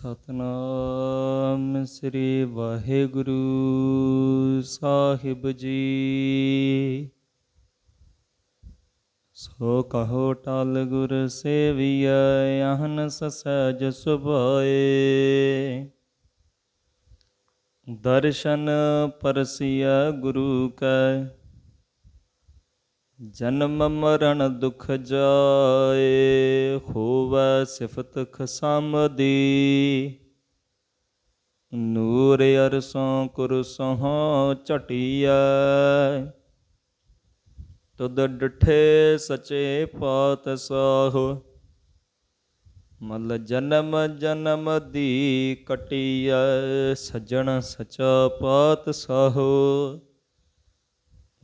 ਸਤਨਾਮ ਸ੍ਰੀ ਵਾਹਿਗੁਰੂ ਸਾਹਿਬ ਜੀ। ਸੋ ਕਹੋ ਟਲ ਗੁਰ ਸੇਵੀਐ ਅਹਨਸ ਸਹਿਜ ਸੁਭਾਏ। ਦਰਸ਼ਨ ਪਰਸਿਆ ਗੁਰੂ ਕੈ ਜਨਮ ਮਰਨ ਦੁਖ ਜਾਏ, ਹੋਵੈ ਸਿਫਤ ਖਸਮਦੀ। ਨੂਰ ਅਰਸੋਂ ਕੁਰਸੋਂ ਝਟਿਐ, ਤੁਧ ਡਠੇ ਸਚੇ ਪਾਤ ਮਲ ਜਨਮ ਜਨਮ ਦੀ ਕਟਿਆ ਸਜਣ ਸਚਾ ਪਾਤ ਸਾਹੋ।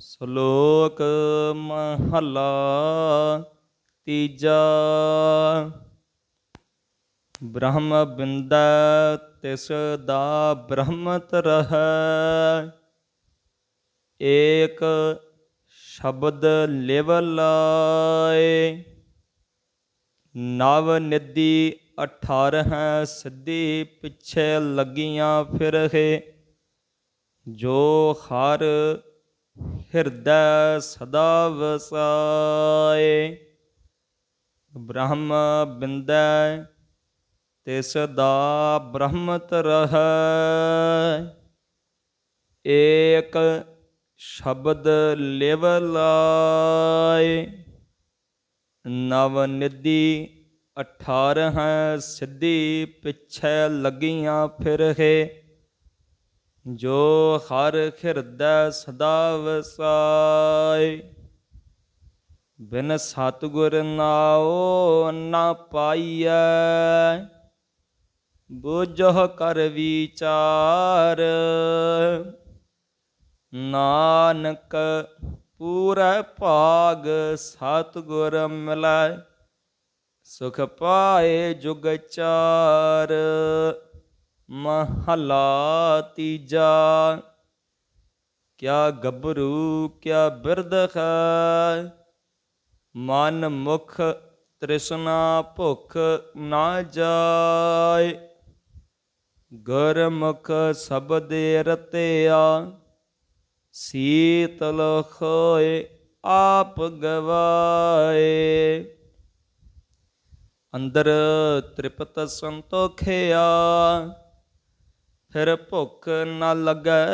ਸ਼ਲੋਕ ਮਹਲਾ ਤੀਜਾ। ਬ੍ਰਹਮ ਬਿੰਦਾ ਤਿਸ ਦਾ ਬ੍ਰਹਮਤ ਰਹੈ। ਏਕ ਸ਼ਬਦ ਲਿਵ ਲਾਏ। ਨਵ ਨਿਧੀ 18 ਸਿੱਧੀ ਪਿੱਛੇ ਲੱਗੀਆਂ ਫਿਰਹਿ। ਜੋ ਹਰ ਹਿਰਦੈ ਸਦਾ ਵਸਾਏ। ਬ੍ਰਹਮ ਬਿੰਦੈ, ਤਿਸ ਦਾ ਬ੍ਰਹਮਤ ਰਹੈ। ਏਕ ਸ਼ਬਦ ਲਿਵ ਲਾਏ। ਨਵ ਨਿਧੀ 18 ਸਿੱਧੀ ਪਿੱਛੇ ਲੱਗੀਆਂ ਫਿਰਹਿ। ਜੋ ਹਰ ਹਿਰਦੈ ਸਦਾ ਵਸਾਏ। ਬਿਨ ਸਤਿਗੁਰ ਨਾਉ ਨਾ ਪਾਈਐ। ਬੁਝੋ ਕਰ ਵਿਚਾਰ। ਨਾਨਕ ਪੂਰਾ ਭਾਗ ਸਤਿਗੁਰ ਮਿਲੈ। ਸੁਖ ਪਾਏ ਜੁਗ ਚਾਰ। ਮਹਲਾ ਤੀਜਾ। ਕਿਆ ਗੱਭਰੂ, ਕਿਆ ਬਿਰਦਖ ਮਨ ਮੁਖ ਤ੍ਰਿਸ਼ਨਾ ਭੁਖ ਨਾ ਜਾਏ। ਗੁਰਮੁਖ ਸ਼ਬਦੇ ਰਤਿਆ। ਸੀਤਲ ਖੋਏ ਆਪ ਗਵਾਏ। ਅੰਦਰ ਤ੍ਰਿਪਤ ਸੰਤੋਖਿਆ। ਫਿਰ ਭੁੱਖ ਨਾ ਲੱਗੈ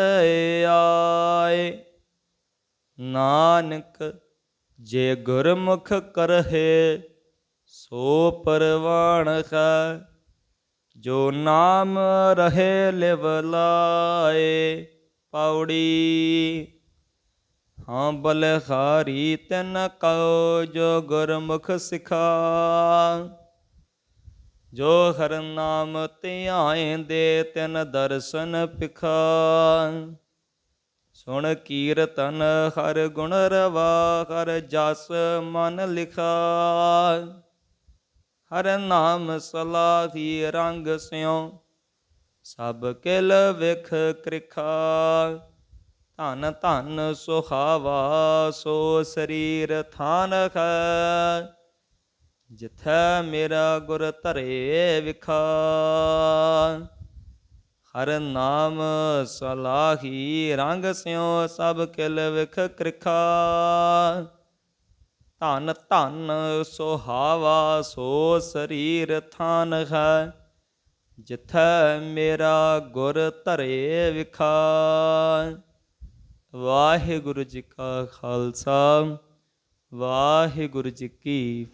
ਆਏ। ਨਾਨਕ, ਜੇ ਗੁਰਮੁਖ ਕਰਹਿ, ਸੋ ਪਰਵਾਣ ਹੈ। ਜੋ ਨਾਮ ਰਹੇ ਲਿਵ ਲਾਏ, ਪੌੜੀ। ਹਾਂ ਬਲਹਾਰੀ ਤਨ ਕਉ ਜੋ ਗੁਰਮੁਖ ਸਿਖਾ। ਜੋ ਹਰ ਨਾਮ ਧਿਆਇਂਦੇ ਤਿਨ ਦਰਸ਼ਨ ਪਿਖਾ। ਸੁਣ ਕੀਰਤਨ ਹਰ ਗੁਣ ਰਵਾ, ਹਰ ਜਸ ਮਨ ਲਿਖਾ। ਹਰ ਨਾਮ ਸਲਾਹੀ ਰੰਗ ਸਿਉ, ਸਭ ਕਿਲ ਵਿਖ ਕ੍ਰਿਖਾ। ਧਨ ਧਨ ਸੁਹਾਵਾ, ਸੋ ਸਰੀਰ ਥਾਨ ਹੈ। ਜਿਥੈ ਮੇਰਾ ਗੁਰ ਧਰੇ ਵਿਖਾ, ਹਰ ਨਾਮ ਸਲਾਹੀ ਰੰਗ ਸਿਉ ਸਭ ਕਿਲ ਵਿਖ ਕ੍ਰਿਖਾ। ਧਨ ਧਨ ਸੁਹਾਵਾ ਸੋ ਸਰੀਰ ਥਾਨ ਹੈ, ਜਿਥੈ ਮੇਰਾ ਗੁਰ ਧਰੇ ਵਿਖਾ। ਵਾਹਿਗੁਰੂ ਜੀ ਕਾ ਖਾਲਸਾ, ਵਾਹਿਗੁਰੂ ਜੀ ਕੀ